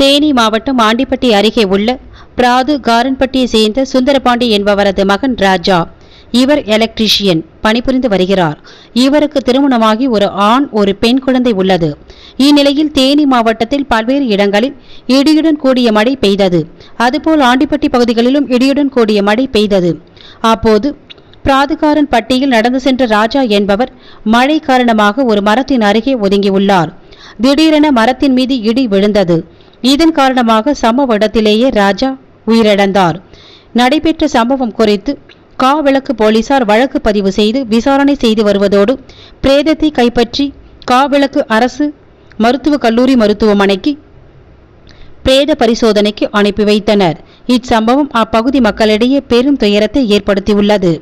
தேனி மாவட்டம் ஆண்டிப்பட்டி அருகே உள்ள பிராது காரன்பட்டியை சேர்ந்த சுந்தரபாண்டி என்பவரது மகன் ராஜா. இவர் எலக்ட்ரீஷியன் பணிபுரிந்து வருகிறார். இவருக்கு திருமணமாகி ஒரு ஆண் ஒரு பெண் குழந்தை உள்ளது. இந்நிலையில் தேனி மாவட்டத்தில் பல்வேறு இடங்களில் இடியுடன் கூடிய மழை பெய்தது. அதுபோல் ஆண்டிப்பட்டி பகுதிகளிலும் இடியுடன் கூடிய மழை பெய்தது. அப்போது பிராதுகாரன் பட்டியில் நடந்து சென்ற ராஜா என்பவர் மழை காரணமாக ஒரு மரத்தின் அருகே ஒதுங்கியுள்ளார். திடீரென மரத்தின் மீது இடி விழுந்தது. இதன் காரணமாக சம்பவ இடத்திலேயே ராஜா உயிரிழந்தார். நடைபெற்ற சம்பவம் குறித்து காவிளக்கு போலீசார் வழக்கு பதிவு செய்து விசாரணை செய்து வருவதோடு பிரேதத்தை கைப்பற்றி காவிளக்கு அரசு மருத்துவக் கல்லூரி மருத்துவமனைக்கு பிரேத பரிசோதனைக்கு அனுப்பி வைத்தனர். இச்சம்பவம் அப்பகுதி மக்களிடையே பெரும் துயரத்தை ஏற்படுத்தியுள்ளது.